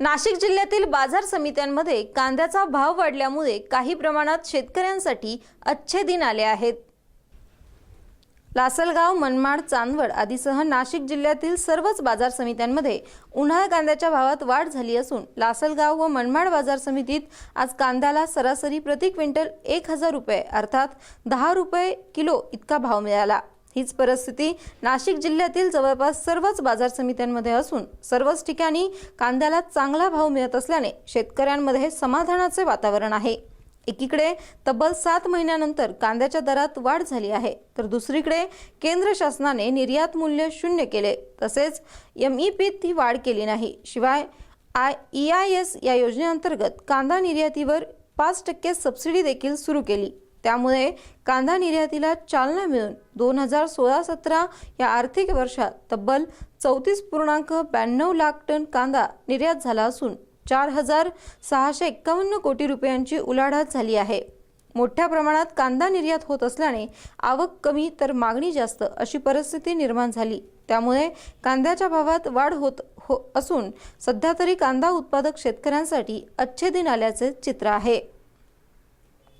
नाशिक जिल्ह्यातील बाजार समित्यांमध्ये कांद्याचा भाव वाढल्यामुळे काही प्रमाणात शेतकऱ्यांसाठी अच्छे दिन आले आहेत. लासलगाव मनमाड चांदवड आदीसह नाशिक जिल्ह्यातील सर्वच बाजार समित्यांमध्ये उन्हाळ्या कांद्याच्या भावात वाढ झाली असून लासलगाव व मनमाड बाजार समितीत आज कांद्याला सरासरी प्रति क्विंटल एक हजार रुपये अर्थात दहा रुपये किलो इतका भाव मिळाला. हीच परिस्थिती नाशिक जिल्ह्यातील जवळपास सर्वच बाजार समित्यांमध्ये असून सर्वच ठिकाणी कांद्याला चांगला भाव मिळत असल्याने शेतकऱ्यांमध्ये समाधानाचे वातावरण आहे. एकीकडे तब्बल सात महिन्यानंतर कांद्याच्या दरात वाढ झाली आहे तर दुसरीकडे केंद्र शासनाने निर्यात मूल्य शून्य केले तसेच एम ई पीत ती वाढ केली नाही. शिवाय आय ई आय एस या योजनेअंतर्गत कांदा निर्यातीवर पाच टक्के सबसिडी देखील सुरू केली. त्यामुळे कांदा निर्यातीला चालना मिळून दोन हजार सोळा सतरा या आर्थिक वर्षात तब्बल चौतीस पूर्णांक ब्याण्णव लाख टन कांदा निर्यात झाला असून चार हजार सहाशे एक्कावन्न कोटी रुपयांची उलाढाल झाली आहे. मोठ्या प्रमाणात कांदा निर्यात होत असल्याने आवक कमी तर मागणी जास्त अशी परिस्थिती निर्माण झाली. त्यामुळे कांद्याच्या भावात वाढ होत हो असून सध्या तरी कांदा उत्पादक शेतकऱ्यांसाठी अच्छे दिन आल्याचे चित्र आहे.